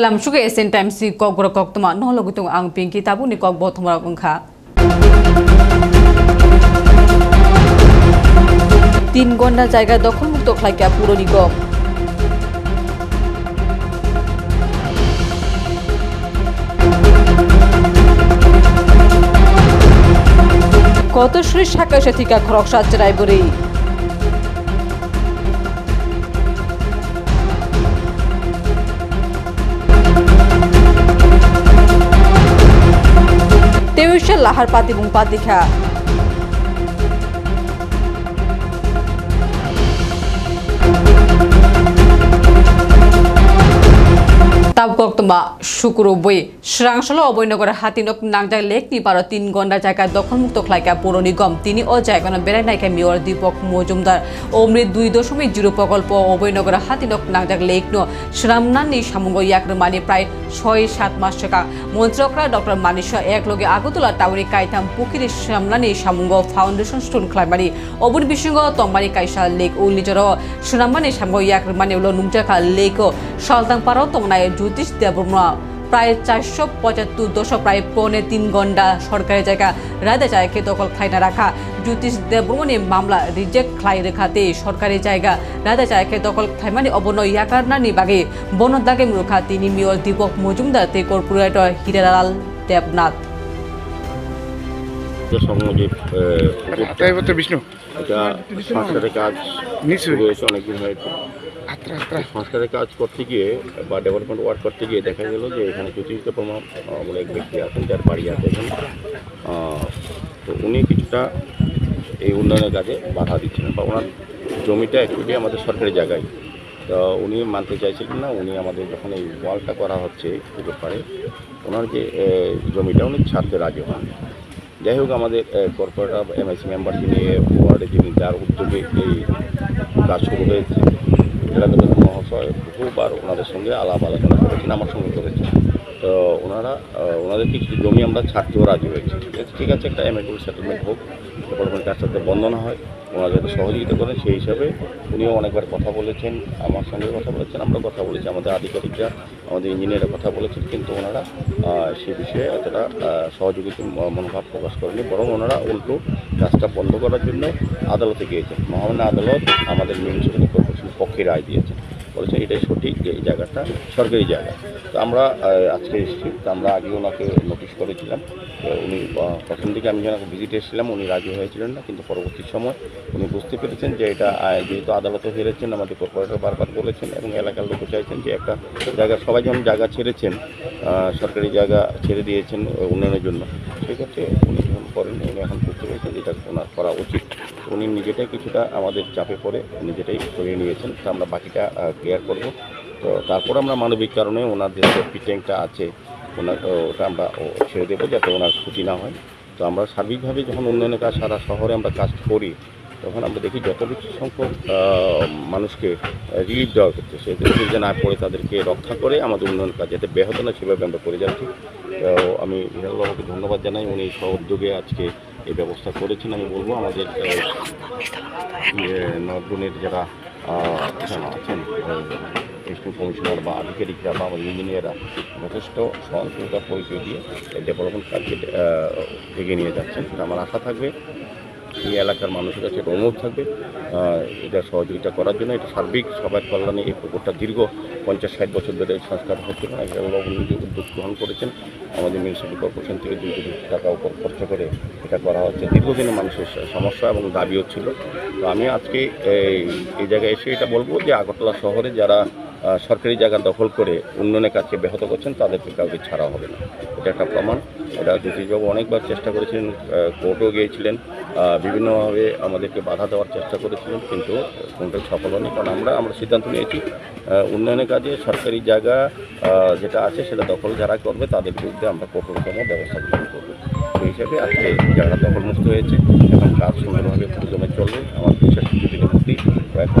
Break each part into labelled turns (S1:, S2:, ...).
S1: kalam shuge esen time si kok gro kok tuma no logu tung ang pinki tabu ni kok bo thumra kha তিন ঘণ্টা জায়গা দখলমুক্ত খাইকা পুর নিগম কত শ্রী শাখা সাথিকা খরক সাজ রায়বরী লাহার পাতি পাত পাতিখা তাবকক্তমা শুকুরু বই শ্রাংসল অবৈনগর হাতিনক নাংজাক লেক নি পারো তিন ঘণ্টা জায়গা দখলমুক্ত খাইকা পৌর নিগম, তিনি ও জায়গা বেড়াই নাইকা মেয়র দীপক মজুমদার। অমৃত দুই দশমিক জিরো প্রকল্প অবৈনগর হাতিনক নাংজাক লেক ন শ্রামনানি সামুঙ্গ ইয়াকর মানে প্রায় ছয় সাত মাস টাকা মন্ত্রকরা ডক্টর মানিস এক লগে আগতলা টাউরি কাইতাম পুকিরি শ্রামনানি সামুঙ্গ ফাউন্ডেশন স্টোন খাইমারি অবুর বিসঙ্গ তংমারি কাইসা লেক ও লিজর শ্রামনানি ইয়াকর মানে উলো নুমজাকা লেক সালতাং পারো তংনায় জ্যোতিষ দেবর্মা। প্রায় চারশো পঁচাত্তর দশ প্রায় পৌনে তিন ঘণ্টা সরকারি জায়গা রায়দা জায়গাকে দখল খাইনা রাখা। জ্যোতিষ দেববর্মনের মামলা রিজেক্ট খাই রেখাতে সরকারি জায়গা রায়দা জায়গাকে দখল খাইমানি অবন ইয়াকারনানি বাগে। বনদাগে মুরখা তিনি মেয়র দীপক মজুমদার তে কর্পোরেটর হিরালাল দেবনাথ।
S2: বিষ্ণু।
S3: এটা সংস্কারের কাজ
S2: নিশ্চয়ই।
S3: অনেকদিন হয়েছে। সংস্কারের কাজ করতে গিয়ে বা ডেভেলপমেন্ট ওয়ার্ক করতে গিয়ে দেখা গেল যে এখানে জ্যোতিষ প্রমাণ এক ব্যক্তি আছেন, যার বাড়ি আছে এখানে। তো উনি কিছুটা এই উন্নয়নের কাজে বাধা দিচ্ছিলেন বা ওনার জমিটা অ্যাকচুয়ালি আমাদের সরকারি জায়গায়। তো উনি মানতে চাইছিলেন না, উনি আমাদের যখন এই ওয়ালটা করা হচ্ছে পুজোর পাড়ে ওনার যে জমিটা উনি ছাড়তে রাজি হন। যাই হোক, আমাদের কর্পোরেটর এমআইসি মেম্বার যিনি ওয়ার্ডে যিনি, যার উদ্যোগে এই কাজ শুরু হয়েছে জেলাদপ্তর মহাশয় বহুবার ওনাদের সঙ্গে আলাপ আলোচনা করেছেন, আমার সঙ্গে করেছেন। তো ওনারা ওনাদের কিছু জমি আমরা ছাড়তেও রাজি হয়েছি, ঠিক আছে? একটা অ্যামেকুল সেটেলমেন্ট হোক ডেভেলপমেন্ট কার সাথে বন্ধনা হয়, ওনারা যাতে সহযোগিতা করেন, সেই হিসাবে উনিও অনেকবার কথা বলেছেন, আমার সঙ্গে কথা বলেছেন আমরা কথা বলেছি, আমাদের আধিকারিকরা, আমাদের ইঞ্জিনিয়াররা কথা বলেছেন, কিন্তু ওনারা সে বিষয়ে এতটা সহযোগিতা মনোভাব প্রকাশ করেনি, বরং ওনারা উল্টো কাজটা বন্ধ করার জন্য আদালতে গিয়েছেন। মহামান্য আদালত আমাদের কর্পোরেশনের পক্ষে রায় দিয়েছেন বলেছেন এটাই সঠিক যে এই জায়গাটা সরকারি জায়গা। তো আমরা আজকে এসেছি, তো আমরা আগে ওনাকে নোটিশ করেছিলাম। উনি প্রথম দিকে আমি যখন ভিজিট এসেছিলাম, উনি রাজি হয়েছিলেন না, কিন্তু পরবর্তী সময় উনি বুঝতে পেরেছেন যে এটা যেহেতু আদালতে হেরেছেন, আমাদের কর্পোরেটর বারবার বলেছেন এবং এলাকার লোক চাইছেন যে একটা জায়গা, সবাই যখন জায়গা ছেড়েছেন সরকারি জায়গা ছেড়ে দিয়েছেন উন্নয়নের জন্য, সেক্ষেত্রে উনি করেন, উনি এখন করতে পেরেছেন যেটা ওনার করা উচিত। উনি নিজেটাই কিছুটা আমাদের চাপে পড়ে, নিজেটাই সরিয়ে নিয়েছেন। তো আমরা বাকিটা ক্লিয়ার করব। তো তারপর আমরা মানবিক কারণে ওনার যে সেফটি ট্যাঙ্কটা আছে, ওনার ওটা আমরা ছেড়ে দেবো যাতে ওনার ক্ষতি না হয়। তো আমরা সার্বিকভাবে যখন উন্নয়নের কাজ সারা শহরে আমরা কাজ করি তখন আমরা দেখি যত বেশি সংখ্যক মানুষকে রিলিফ দেওয়া করতে সে যে না পড়ে তাদেরকে রক্ষা করে আমাদের উন্নয়ন কাজ। যাতে ব্যাহত না, সেভাবে আমরা করে যাচ্ছি। তো আমি বিহারবাবুকে ধন্যবাদ জানাই। উনি সহ উদ্যোগে আজকে এই ব্যবস্থা করেছেন। আমি বলব, আমাদের নর্দনের যারা আছেন স্কুল কমিশনার বা আধিকারিকরা বা আমাদের ইঞ্জিনিয়াররা যথেষ্ট সহনশীলতার পরিচয় দিয়ে ডেভেলপমেন্ট কাজকে এগিয়ে নিয়ে যাচ্ছেন। আমার আশা থাকবে। এই এলাকার মানুষের কাছে একটা অনুরোধ থাকবে। এটা সহযোগিতা করার জন্য, এটা সার্বিক সবার কল্যাণে এই পুকুরটা দীর্ঘ পঞ্চাশ ষাট বছর ধরে সংস্কার হচ্ছে না। এগুলো নিজে উদ্যোগ গ্রহণ করেছেন। আমাদের মিউনিসিপ্যালিটি কর্পোরেশন থেকে দুই কোটি টাকা উপর খরচ করে এটা করা হচ্ছে। দীর্ঘদিনের মানুষের সমস্যা এবং দাবিও ছিল। তো আমি আজকে এই জায়গায় এসে এটা বলব যে আগরতলা শহরে যারা সরকারি জায়গা দখল করে উন্নয়নের কাজকে ব্যাহত করছেন, তাদেরকে কাউকে ছাড়া হবে না। এটা একটা প্রমাণ। এটা জ্যোতিষবাবু অনেকবার চেষ্টা করেছিলেন কোর্টেও গিয়েছিলেন বিভিন্নভাবে আমাদেরকে বাধা দেওয়ার চেষ্টা করেছিলেন, কিন্তু কোনটাই সফল হয়নি, কারণ আমরা আমরা সিদ্ধান্ত নিয়েছি উন্নয়নের কাজে সরকারি জায়গা যেটা আছে সেটা দখল যারা করবে তাদের বিরুদ্ধে আমরা কঠোরতম ব্যবস্থা গ্রহণ করব। সেই হিসাবে আজকে জায়গা দখলমুক্ত হয়েছে এখন কাজ সুন্দরভাবে প্রতিজমে চলবে। আমার বিশ্বাস মধ্যেই কয়েকটা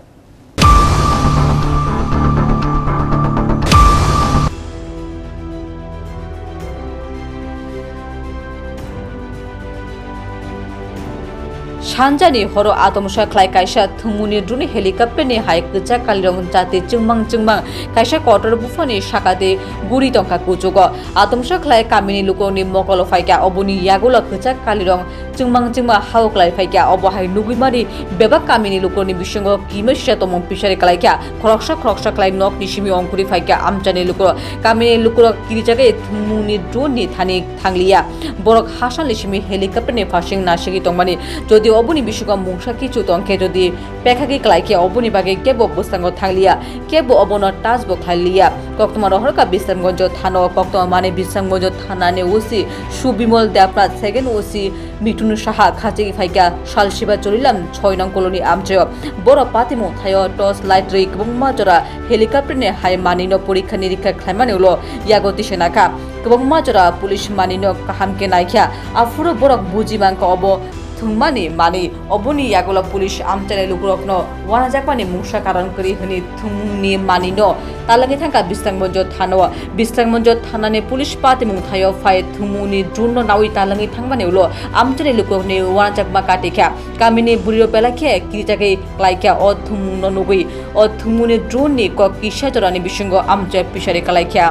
S1: kaisa thungmani drone gerebe warmasha pishar klaika amchani lukurogni bisingo patemu krakshali horo bisamgonja thanani andro salsebe churilam 6 nong koloni amchayo সানজানি হর আতমসা খ্লাই কাইসা থুমুনি দ্রুনি হেলিকপ্টার নি হাই কচা কালিরং জাতি চিংমাং চিংমাং কাইসা কটর বুফানি শাকাতে গুড়ি টঙ্কা কুচুগ আতমসা খ্লাই কামিনি লুকনি মকল ফাইকা অবনি ইয়াগুলা কচা কালিরং চিংমাং চিংমা হাও ক্লাই ফাইকা অবহাই নুগুইমারি বেবা কামিনি লুকনি বিসঙ্গ কিমেশা তম পিসারে ক্লাইকা খরকসা খরকসা ক্লাই নক নিশিমি অঙ্কুরি ফাইকা আমচানি লুকুর কামিনি লুকুর কিরিজাগে থুমুনি দ্রুনি থানি থাংলিয়া। বরক হাসান লিসিমি হেলিকপ্টার নি ফাসিং নাসিগি টংমানি যদি অবনি বিশ্বকম মুংসা কিছু তংখে যদি পেখাকি ক্লাইকে অবনি বাগে কেব বস্তাঙ্গ থাংলিয়া, কেব অবন টাচ বখালিয়া কক্তমা রহরকা বিশ্রামগঞ্জ থানা কক্তমা মানে Bishramganj থানানে OC Subimal Debnath second OC Saha Khasi ফাইকা সালসিবা চলিলাম ছয় নং কলোনি আমচয় বড় পাতিমো থায় টস লাইট রে এবং জরা হেলিকপ্টারনে হাই মানিন পরীক্ষা নিরীক্ষা খাইমানে উলো, ইয়াগতি সেনাকা। এবং জরা police মানিন কাহামকে নাইখিয়া আফুরো Borok বুঝিমাঙ্ক of থুংমানি money Aboni ইয়াগুলা police আমচালে লুকুরকন ওয়ানা জাকমানি মুসা কারণ করি হনি থুংনি মানি ন। তালাঙ্গি থাকা বিস্তাংমঞ্জ থানো। বিস্তাংমঞ্জ থানানে পুলিশ পাতি মুং থায় ফাই থুমুনি দ্রুন নাউই তালাঙ্গি থাংমানি উলো। আমচালে লুকুরকনি ওয়ানা জাকমা কাটিখ্যা। কামিনি বুড়িও পেলাখে কিরিটাকে ক্লাইখ্যা অ থুমুং নুগুই। অ থুমুনি দ্রুননি ক কিসা জরানি বিসঙ্গ আমচে পিসারে কালাইখ্যা।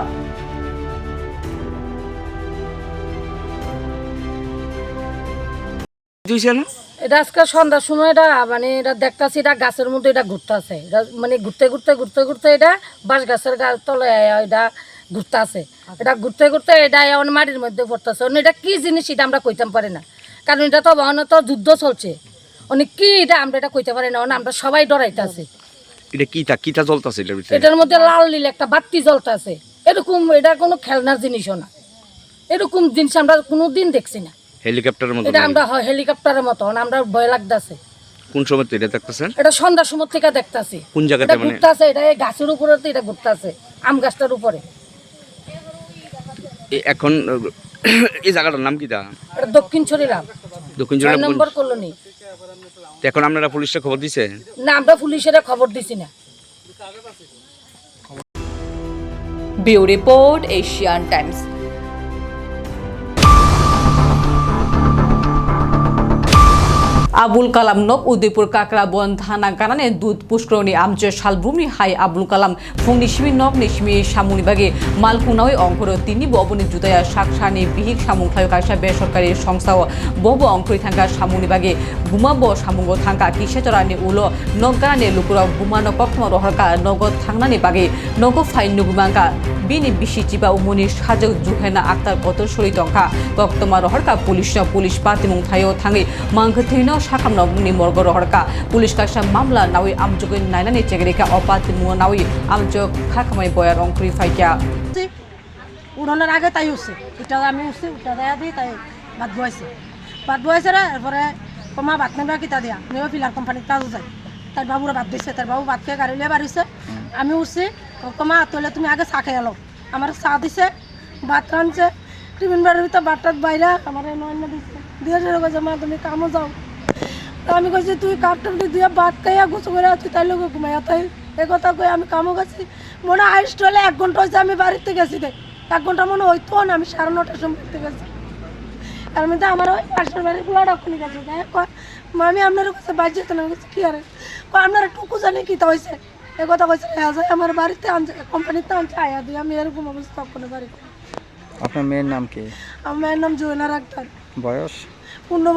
S2: না?
S4: এটা আজকে সন্ধ্যার সময় এটা মানে এটা দেখতাছি এটা গাছের মধ্যে এটা ঘুরতেছে। এটা মানে ঘুরতে ঘুরতে ঘুরতে ঘুরতে এটা বাঁশ গাছের গাছ তলে এটা ঘুরতেছে। এটা ঘুরতে ঘুরতে এটা মাটির মধ্যে পড়তেছে। অন্য এটা কি জিনিস এটা আমরা কইতাম পারি না। কারণ এটা তো তো যুদ্ধ চলছে। অনেক কি এটা আমরা এটা কইতে পারি না। অনেক আমরা সবাই ডরাইতেছি।
S2: এটা কিটা কিটা জ্বলতাছে এটার
S4: মধ্যে লাল নীল একটা বাতি জ্বলতেছে। এরকম এটা কোনো খেলনার জিনিসও না। এরকম জিনিস আমরা কোনো দিন দেখছি না।
S2: হেলিকপ্টারের মতো
S4: এটা আমরা হয় হেলিকপ্টারের মতন আমরা ভয় লাগতেছে।
S2: কোন সময় তো এটা দেখতেছেন?
S4: এটা সন্ধ্যার সময় থেকে দেখতাছি।
S2: কোন জায়গাতে মানে?
S4: ঘুরতাছে এটা এই গাছের উপরে তো এটা ঘুরতাছে আম গাছটার উপরে।
S2: এখন এই জায়গাটার নাম কিটা
S4: এটা দক্ষিণ ছড়িলাম
S2: দক্ষিণ জেলা
S4: নম্বর কলোনি।
S2: এখন আপনারা পুলিশে খবর দিছে?
S4: না আমরা পুলিশের খবর দিছি না।
S1: Bureau report Asian Times. Abul Kalam knock Udaipur Kakraban থানা কানানে দুধ পুষ্করণী আমচ শালভূমি, হাই আবুল কালাম ফুং নিশমি নক নিশমি সামুনি বাগে মালকুনাওই অঙ্কর তিনি ববনি জুতায়া সাকসানি বিহিক সামুং খায় কাইসা বেসরকারি সংস্থা বব অঙ্করি থাকা সামুনি বাগে বুমাব সামুঙ্গ থাকা কিসেচরানি উলো নগানে লুকুরাव বুমানো কখনো রহরকা নগদ থাংনানি বাগে নগ ফাইন নুগুমাঙ্কা বিনি বিশি চিবা উমনি সাজক জুহেনা আক্তার কত সরি টংকা কক্তমা রহরকা পুলিশ পুলিশ পাতিমুং থাইও থাঙি মাংখথৈন সাকাম নবনি মর্গ রহরকা পুলিশ কাকসা মামলা নাওই আমজগৈ নাইনানি চেগরেকা। অপাতিমু নাওই আমজগ খাখামাই বয়ার অঙ্কুরি ফাইকা।
S5: উঠছি। উড়ানোর আগে তাই উঠছে উঠা আমি উঠছি উঠা দেয়া দিই তাই ভাত বয়েছে ভাত বয়েছে রে, এরপরে কমা ভাত নেবা কিতা দিয়া? নেবা ফিলার কোম্পানির কাজও যায়। তার বাবুরা ভাত দিচ্ছে তার বাবু ভাত খেয়ে গাড়ি লিয়ে বাড়িছে আমি উঠছি, কমা তোলে তুমি আগে চা খেয়ে এলো আমার চা দিছে, ভাত রাঁধছে টিফিন বাড়ির ভিতর ভাত টাত বাইরা আমার নয়না দিচ্ছে দিয়ে মা তুমি কামও যাও। তা আমি কইছি তুই কাপটা দিয়ে ভাত খাইয়া গুছো করে আছি তাই লোক ঘুমাইয়া তাই এ কথা কই আমি কামও গেছি। মনে হাইস্ট হলে এক ঘণ্টা হয়েছে আমি বাড়িতে গেছি দেখ এক ঘণ্টা মনে হইতো না আমি সাড়ে নটার সময় বাড়িতে গেছি। আর মধ্যে আমার ওই পাশের বাড়ি গুলো রক্ষণি গেছে। তাই কয় মামি আপনার কাছে বাড়ি যেত না আমি কি আরে? কয় আপনার টুকু জানি কি তা হয়েছে এ কথা কইছে হ্যাঁ যায় আমার বাড়িতে আনছে কোম্পানিতে আনছে আয়া দিয়ে আমি এরকম অবস্থা কোনো বাড়িতে
S6: আপনার মেয়ের নাম কি?
S5: আমার মায়ের নাম জুয়েলার আক্তার।
S6: বয়স?
S5: পনেরো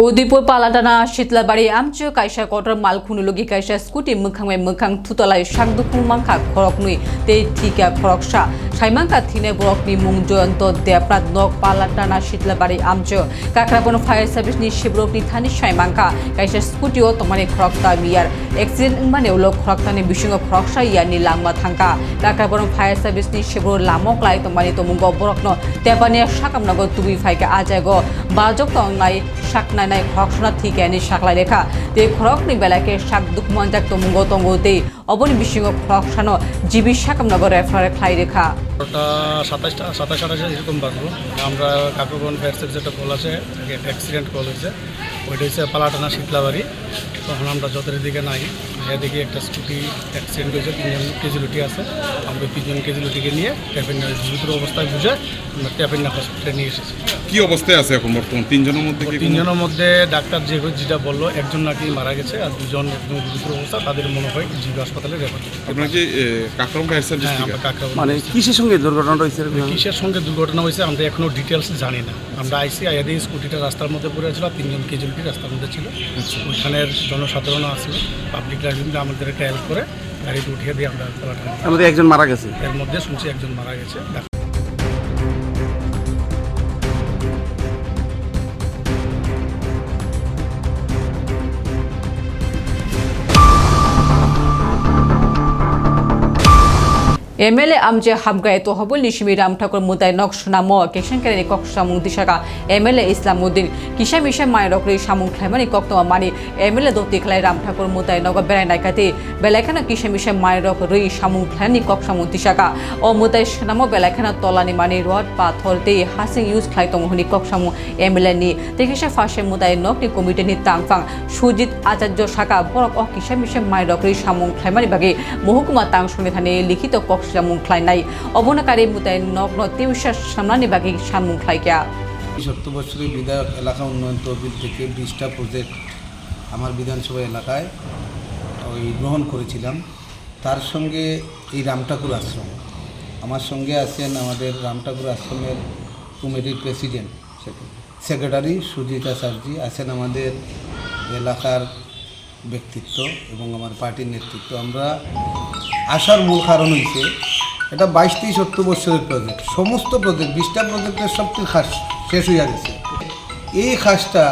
S1: উদয়পুর পালাটানা শীতলাবাড়ি 사이만가 জয়ন্ত দেপ্রাত নক 대프랏 녹 발라타나 বাড়ি আমচ কাকরাবন ফায়ার সার্ভিস নি শিবরবনি থানি সাইমাঙ্কা কাইসা স্কুটিও তোমারে খরকতা মিয়ার। এক্সিডেন্ট মানে উলো খরকতানি বিশঙ্গ খরকসা ইয়া নি লাংমা থাঙ্কা কাকরাবন ফায়ার সার্ভিস নি শিবর লামক লাই তোমারে তমুঙ্গ বরকন। তেপানিয়া সাকামনগর তুমি ফাইকে আজাগ। বাজক তংলাই শাক নাই নাই খরকসনা ঠিক এনি শাকলাই লেখা। তে খরকনি বেলাকে শাক দুঃখ মঞ্জাক তমুঙ্গ তঙ্গতে অবনি বিসঙ্গ খরকসানো জিবি সাকামনগর রেফারে খাই রেখা।
S7: সাতাশটা সাতাশ আঠাশে এরকম বাজবো আমরা কাকুরগঞ্জ ফায়ার সার্ভিস একটা কল আছে অ্যাক্সিডেন্ট কল হয়েছে। ওইটা হচ্ছে পালাটানা শীতলাবাড়ি। তখন আমরা যতের দিকে নাই। এদিকে একটা স্কুটি অ্যাক্সিডেন্ট হয়েছে তিনজন কেজুলিটি আছে। আমরা তিনজন কেজুলিটিকে নিয়ে ট্যাপেন্না দ্রুত অবস্থায় বুঝে আমরা ট্যাপেন্না হসপিটালে নিয়ে এসেছি।
S8: কি অবস্থায় আছে এখন বর্তমান? তিনজনের মধ্যে
S7: তিনজনের মধ্যে ডাক্তার যে যেটা বলল একজন নাকি মারা গেছে আর দুজন একদম গুরুতর অবস্থা তাদের মনে হয় জিবি হাসপাতালে রেফার।
S8: আপনার কি কাকরম ফায়ার সার্ভিস
S7: হ্যাঁ আমরা
S2: মানে কিসের সঙ্গে দুর্ঘটনাটা হয়েছে?
S7: কিসের সঙ্গে দুর্ঘটনা হয়েছে আমরা এখনও ডিটেলস জানি না। আমরা আইসি আয়াদি স্কুটিটা রাস্তার মধ্যে পড়ে ছিল তিনজন কেজুলিটি রাস্তার মধ্যে ছিল। ওইখানের জনসাধারণ আসলো পাবলিক আমাদের আমাদেরকে হেল্প করে গাড়িতে উঠিয়ে দিয়ে আমরা
S2: আমাদের একজন মারা গেছে।
S7: এর মধ্যে শুনছি একজন মারা গেছে।
S1: এমএলএ আমজে হামগায়ে তহবুল নিশিমি রাম ঠাকুর মুদাই নকশনা ম কেশন কেরানি কক সামুং দিশাকা এমএলএ ইসলামউদ্দিন কিসা মিশা মায়েরকরি সামুং খাইমানি কক তোমা মানি। এমএলএ দতি খেলাই রাম ঠাকুর মুদাই নগ বেড়াই নাইকাতে। বেলাইখানা কিসা মিশা মায়েরক রই সামুং খাইনি কক সামুং দিশাকা ও মুদাই সেনামো বেলাইখানা তলানি মানি রড পাথর দে হাসিং ইউজ খাই তমহনি কক সামুং এমএলএ নি। দেখিসা ফাঁসে মুদাই নকনি কমিটি নি তাংফাং। সুজিত আচার্য শাখা বরক ও কিসা মিশা মায়েরক রই সামুং খাইমানি বাগে। মহকুমা তাং সংবিধানে লিখিত কক সামুং খাইনাই অবনাকারী মুদাই নগ্ন তিউসা সামনানি বাগে সামুং খাইকা
S9: সত্তর বছরের বিধায়ক এলাকা উন্নয়ন তহবিল থেকে বিশটা প্রজেক্ট আমার বিধানসভা এলাকায়, ওই, গ্রহণ করেছিলাম। তার সঙ্গে এই রামঠাকুর আশ্রম। আমার সঙ্গে আছেন আমাদের রামঠাকুর আশ্রমের কমিটির প্রেসিডেন্ট সেক্রেটারি সুজিতা সার্জি আছেন আমাদের এলাকার ব্যক্তিত্ব এবং আমার পার্টির নেতৃত্ব। আমরা আসার মূল কারণ হয়েছে এটা বাইশ তেইশ সত্তর বছরের প্রজেক্ট সমস্ত প্রজেক্ট বিশটা প্রজেক্টের সবচেয়ে খাস শেষ হয়ে গেছে। এই খাসটা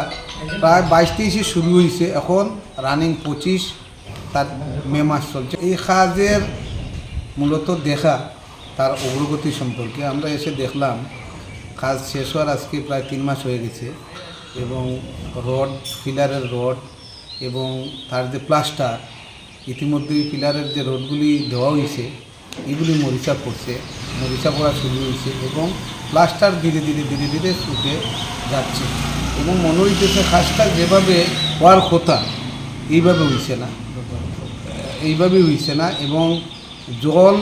S9: প্রায় বাইশ তেইশে শুরু হয়েছে এখন রানিং পঁচিশ, তার মে মাস চলছে। এই কাজের মূলত দেখা, তার অগ্রগতি সম্পর্কে। আমরা এসে দেখলাম কাজ শেষ হওয়ার আজকে প্রায় তিন মাস হয়ে গেছে, এবং রড, ফিলারের রড, এবং তার যে প্লাস্টার ইতিমধ্যেই পিলারের যে রোডগুলি দেওয়া হয়েছে, এগুলি মরিচা পড়ছে। মরিচা পড়া শুরু হয়েছে এবং প্লাস্টার ধীরে ধীরে ধীরে ধীরে শুকে যাচ্ছে এবং মনে হইতেছে কাজটা যেভাবে হওয়ার কথা, এইভাবে হইছে না। এইভাবে হইছে না এবং জল,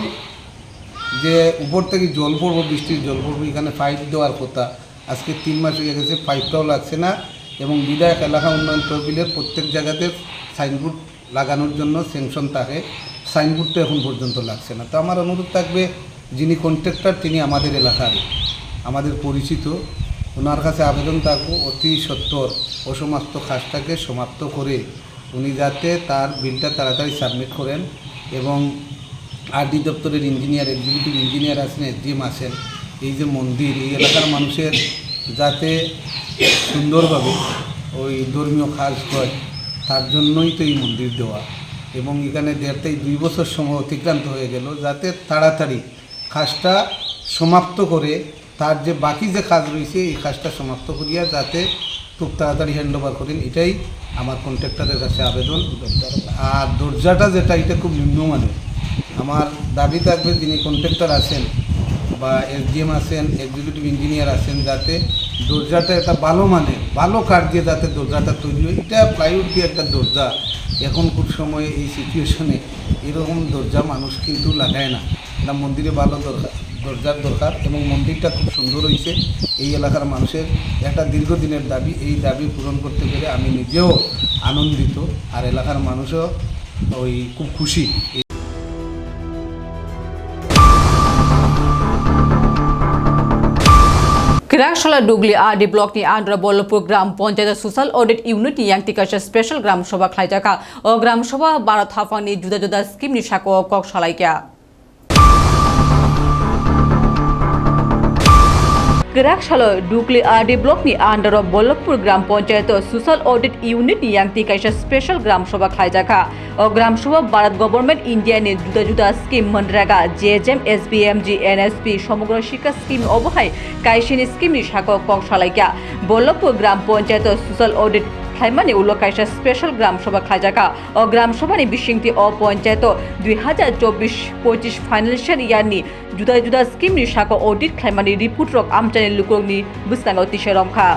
S9: যে উপর থেকে জল পড়ব, বৃষ্টির জল পড়ব, এখানে পাইপ দেওয়ার কথা। আজকে তিন মাস হয়ে গেছে, পাইপটাও লাগছে না এবং বিধায়ক এলাকা উন্নয়ন তহবিলের প্রত্যেক জায়গাতে সাইনবোর্ড লাগানোর জন্য স্যাংশন থাকে সাইনবোর্ডটা এখন পর্যন্ত লাগছে না। তো আমার অনুরোধ থাকবে, যিনি কন্ট্রাক্টর, তিনি আমাদের এলাকার, আমাদের পরিচিত। ওনার কাছে আবেদন থাকব, অতি সত্তর ও সমস্ত কাজটাকে সমাপ্ত করে উনি যাতে তার বিলটা তাড়াতাড়ি সাবমিট করেন এবং আরডি দপ্তরের ইঞ্জিনিয়ার এক্সিকিউটিভ ইঞ্জিনিয়ার আছেন এসডিএম আছেন, এই যে মন্দির, এই এলাকার মানুষের যাতে সুন্দরভাবে ওই ধর্মীয় কাজ হয় তার জন্যই তো এই মন্দির দেওয়া। এবং এখানে দেড় থেকে দুই বছর সময় অতিক্রান্ত হয়ে গেল যাতে তাড়াতাড়ি কাজটা সমাপ্ত করে, তার যে বাকি যে কাজ রয়েছে, এই কাজটা সমাপ্ত করিয়া যাতে খুব তাড়াতাড়ি হ্যান্ড ওভার করেন এটাই আমার কন্ট্রাক্টরের কাছে আবেদন। আর দরজাটা যেটা, এটা খুব নিম্নমানের। আমার দাবি থাকবে যিনি কন্ট্রাক্টর আছেন বা এসডিএম আছেন এক্সিকিউটিভ ইঞ্জিনিয়ার আছেন, যাতে দরজাটা একটা ভালো মানে ভালো কাঠ দিয়ে যাতে দরজাটা তৈরি হয়। এটা প্লাইউড দিয়ে একটা দরজা। এখন খুব সময়ে এই সিচুয়েশনে এরকম দরজা মানুষ কিন্তু লাগায় না। এটা মন্দিরে ভালো দরকার, দরজার দরকার এবং মন্দিরটা খুব সুন্দর হয়েছে। এই এলাকার মানুষের একটা দীর্ঘদিনের দাবি, এই দাবি পূরণ করতে পেরে আমি নিজেও আনন্দিত। আর এলাকার মানুষও ওই খুব খুশি।
S1: Kirakshalla Dugli RD Block ni Andra Bolopur Gram Panchayat Susal Audit Unit yang tikasha Special Gram Shoba Khlaijaka o Gram Sabha Bharat Hafani juda juda scheme Kerakshalo Dukli Block ni under of Bollapur Gram Panchayat Social Audit Unit yang ti kaisa special gram sabha khaijaka o gram sabha Bharat Government India ni juda juda scheme Manrega JHM SBMG NSP সমগ্র শিক্ষা scheme অবহাই কাইসিনি scheme ni shako kok খাইমানি উল্লো কাইসা special gram sabha খাইজাকা। ও গ্রাম সভানি বিশিংটি ও পঞ্চায়েত দুই হাজার চব্বিশ পঁচিশ ফাইনান্সিয়াল ইয়ারনি জুদা জুদা স্কিমনি সাকো অডিট খাইমানি রিপোর্ট রক আমচানি লুকরনি বুসনাঙ্গ তিসে রমখা।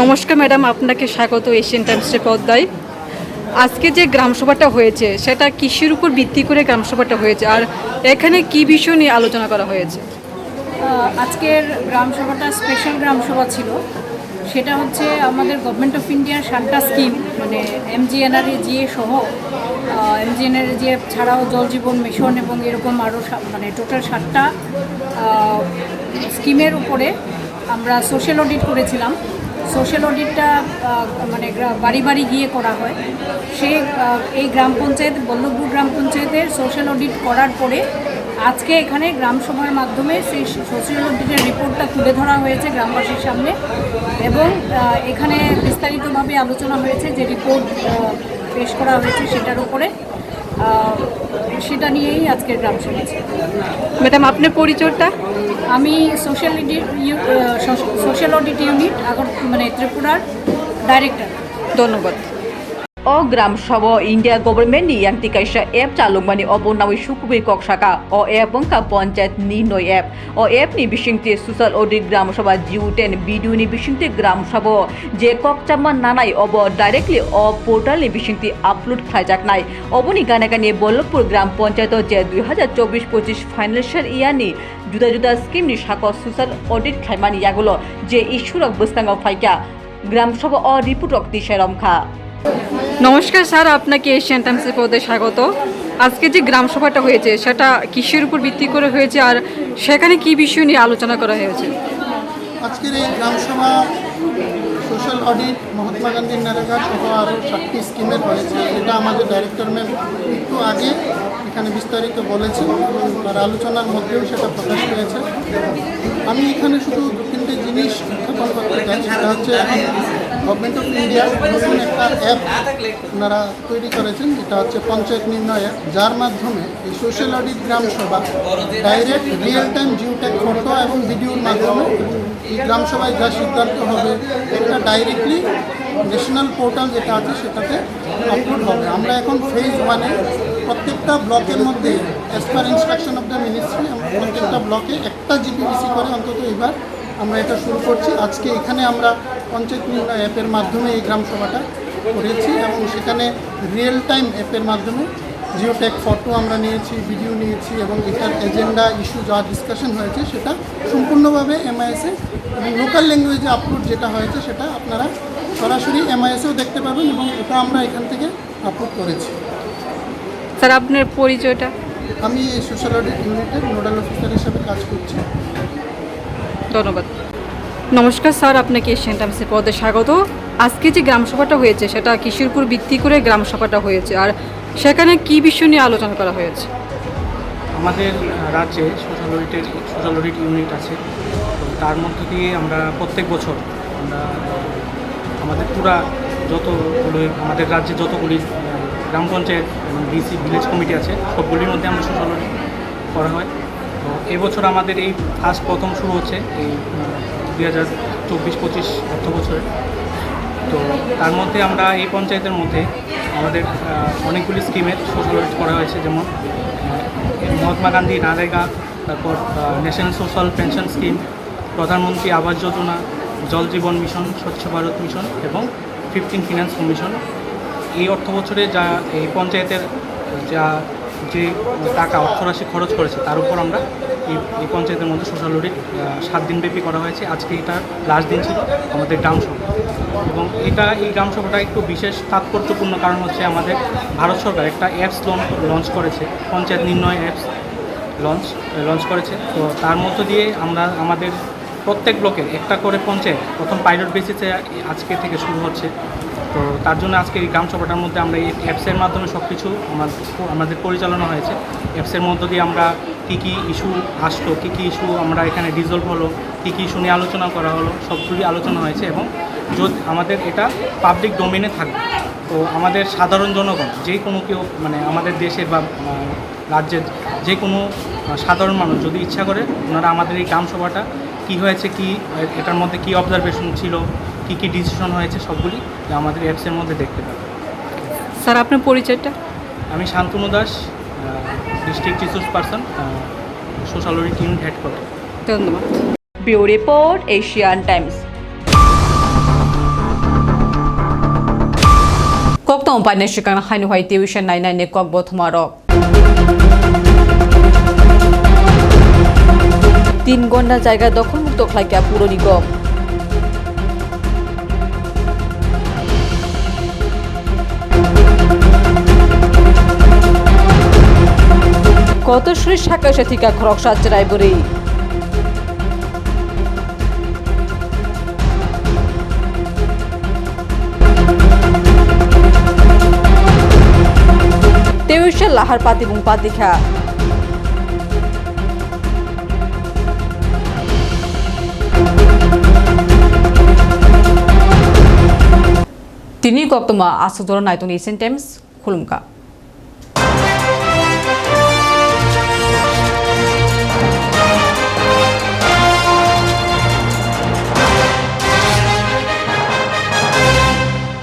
S10: নমস্কার ম্যাডাম আপনাকে স্বাগত এশিয়ান টাইমসের পদ্মায় আজকে যে গ্রাম সভাটা হয়েছে সেটা কৃষির উপর ভিত্তি করে গ্রাম সভাটা হয়েছে? আর এখানে কি বিষয় নিয়ে আলোচনা করা হয়েছে?
S11: আজকের গ্রাম সভাটা স্পেশাল গ্রাম সভা ছিল। সেটা হচ্ছে আমাদের গভর্নমেন্ট অফ ইন্ডিয়ার সাতটা স্কিম মানে এমজিএনআরএ জিএ সহ এমজিএনআরএ জিএ ছাড়াও জল জীবন মিশন এবং এরকম আরও মানে টোটাল সাতটা স্কিমের উপরে আমরা সোশ্যাল অডিট করেছিলাম। সোশ্যাল অডিটটা মানে বাড়ি বাড়ি গিয়ে করা হয়। আহ, এই গ্রাম পঞ্চায়েত বল্লভপুর গ্রাম পঞ্চায়েতের সোশ্যাল অডিট করার পরে আজকে এখানে গ্রাম সভার মাধ্যমে সেই সোশ্যাল অডিটের রিপোর্টটা তুলে ধরা হয়েছে গ্রামবাসীর সামনে এবং এখানে বিস্তারিতভাবে আলোচনা হয়েছে যে রিপোর্ট পেশ করা হয়েছে সেটার উপরে। সেটা নিয়েই আজকের গ্রাম সভা।
S10: ম্যাডাম আপনার পরিচয়টা?
S11: আমি সোশ্যাল সোশ্যাল অডিট ইউনিট আগর মানে ত্রিপুরার ডাইরেক্টর।
S10: ধন্যবাদ।
S1: O gram sabo India government ni yang ti kaisa app chalungmani obonawi sukubi kok saka o app bangka panchayat ni noi app o app ni bisingti social audit gram sabha jiuten video ni bisingti gram sabo je kok chaman nanai obo directly o portal ni bisingti upload khaijak nai oboni gane gane bollopur gram panchayat je 2024 25 financial year ni juda juda scheme ni sako social audit khaimani yagulo je ishurok bustanga faika গ্রাম সভা অ রিপোর্টক দিশারম খা
S10: নমস্কার sir, আপনাকে Asian টাইমসের পদে স্বাগত। আজকে যে গ্রাম সভাটা হয়েছে, সেটা কৃষির উপর ভিত্তি করে হয়েছে আর সেখানে কি বিষয় নিয়ে আলোচনা করা হয়েছে?
S12: আজকের এই গ্রামসভা সোশ্যাল অডিট, মহাত্মা গান্ধীর নারেগা সহ আরও সাতটি স্কিমের হয়েছে। এটা আমাদের ডাইরেক্টর ম্যাম একটু আগে এখানে বিস্তারিত বলেছে তার আলোচনার মধ্যেও সেটা প্রকাশ পেয়েছে। আমি এখানে শুধু তিনটে জিনিস উত্থাপন করতে চাই, সেটা হচ্ছে গভর্নমেন্ট অফ ইন্ডিয়া নতুন একটা অ্যাপ ওনারা তৈরি করেছেন যেটা হচ্ছে পঞ্চায়েত নির্ণয়। অ্যাপ যার মাধ্যমে এই সোশ্যাল অডিট গ্রাম সভা direct real time geotag photo এবং ভিডিওর মাধ্যমে এই গ্রাম সভায় যা সিদ্ধান্ত হবে, এটা ডাইরেক্টলি ন্যাশনাল পোর্টাল যেটা আছে, সেটাতে আপলোড হবে। আমরা এখন ফেজ ওয়ানে প্রত্যেকটা ব্লকের মধ্যে as per instruction of the ministry প্রত্যেকটা ব্লকে একটা জিপিবিসি করে অন্তত এবার আমরা এটা শুরু করছি। আজকে এখানে আমরা পঞ্চায়েত নির্ণয় অ্যাপের মাধ্যমে এই গ্রাম সভাটা করেছি এবং সেখানে রিয়েল টাইম অ্যাপের মাধ্যমে জিওটেক ফটো আমরা নিয়েছি ভিডিও নিয়েছি এবং এটার এজেন্ডা ইস্যু যা ডিসকাশন হয়েছে সেটা সম্পূর্ণভাবে এমআইএসে এবং লোকাল ল্যাঙ্গুয়েজে আপলোড যেটা হয়েছে সেটা আপনারা সরাসরি এমআইএসেও দেখতে পাবেন এবং এটা আমরা এখান থেকে আপলোড করেছি।
S10: স্যার আপনার পরিচয়টা?
S12: আমি এই সোশ্যাল অডিট ইউনিটের নোডাল অফিসার হিসাবে কাজ করছি।
S10: ধন্যবাদ। নমস্কার স্যার, আপনাকে এশিয়ান টাইমসের পদে স্বাগত। আজকে যে গ্রাম সভাটা হয়েছে, সেটা কৃষির উপর ভিত্তি করে গ্রাম সভাটা হয়েছে। আর সেখানে কি বিষয় নিয়ে আলোচনা করা হয়েছে?
S7: আমাদের রাজ্যে সোশ্যাল অডিটের সোশ্যাল অডিট ইউনিট আছে। তো তার মধ্য দিয়ে আমরা প্রত্যেক বছর আমরা, আমাদের পুরা যতগুলো আমাদের রাজ্যে যতগুলি গ্রাম পঞ্চায়েত এবং ডিসি ভিলেজ কমিটি আছে, সবগুলির মধ্যে আমরা সোশ্যাল করা হয়। তো এবছর আমাদের এই ফার্স্ট প্রথম শুরু হচ্ছে এই দুই হাজার চব্বিশ, পঁচিশ অর্থ বছরে তো তার মধ্যে আমরা এই পঞ্চায়েতের মধ্যে আমাদের অনেকগুলি স্কিমের সোশ্যাল করা হয়েছে, যেমন মহাত্মা গান্ধী নারেগা, তারপর ন্যাশনাল সোশ্যাল পেনশন স্কিম, প্রধানমন্ত্রী আবাস যোজনা, জল জীবন মিশন, স্বচ্ছ ভারত মিশন এবং ফিফটিন ফিনান্স কমিশন। এই অর্থ বছরে যা এই পঞ্চায়েতের যা যে টাকা অর্থরাশি খরচ করেছে, তার উপর আমরা এই পঞ্চায়েতের মধ্যে সোশ্যাল অডিট সাত দিনব্যাপী করা হয়েছে। আজকে এটা লাস্ট দিন ছিল আমাদের গ্রাম সভা। এবং এটা, এই গ্রাম সভাটা একটু বিশেষ তাৎপর্যপূর্ণ কারণ হচ্ছে আমাদের ভারত সরকার একটা অ্যাপস লঞ্চ করেছে, পঞ্চায়েত নির্ণয় অ্যাপস লঞ্চ লঞ্চ করেছে। তো তার মধ্য দিয়ে আমরা, আমাদের প্রত্যেক ব্লকের একটা করে পঞ্চায়েত, প্রথম পাইলট বেসিসে আজকে থেকে শুরু হচ্ছে। তো তার জন্য আজকে এই গ্রাম সভাটার মধ্যে আমরা এই অ্যাপসের মাধ্যমে সব কিছু আমাদের পরিচালনা হয়েছে। অ্যাপসের মধ্য দিয়ে আমরা কী কী ইস্যু আসলো, কী কী ইস্যু আমরা এখানে রিজলভ হলো, কী কী ইস্যু নিয়ে আলোচনা করা হলো সবগুলি আলোচনা হয়েছে এবং যদি আমাদের এটা পাবলিক ডোমেনে থাকবে। তো আমাদের সাধারণ জনগণ, যে কোনো কেউ মানে আমাদের দেশের বা রাজ্যের যে কোনো সাধারণ মানুষ যদি ইচ্ছা করে, ওনারা আমাদের এই গ্রাম সভাটা কী হয়েছে, কি, এটার মধ্যে কী অবজারভেশন ছিল কী কী ডিসিশন হয়েছে সবগুলি আমাদের অ্যাপসের মধ্যে দেখতে পাবেন।
S10: স্যার আপনার পরিচয়টা?
S7: আমি Shantanu Das district resource person social work unit head করে
S10: ধন্যবাদ।
S1: Bureau report Asian Times. Koktong pa na shikang hainu hai tuition nai nai ne kok bo তিন ঘণ্টা জায়গা দখলমুক্ত খাইকা পুর নিগম। কত শ্রী শাখা সাথিকা খরক সাজ রায়বরী তেউশে লাহার পাতি বুং পাতিখা তিনি গক্তমা আসুদর নাইতং এশিয়ান টাইমস খুলুমকা।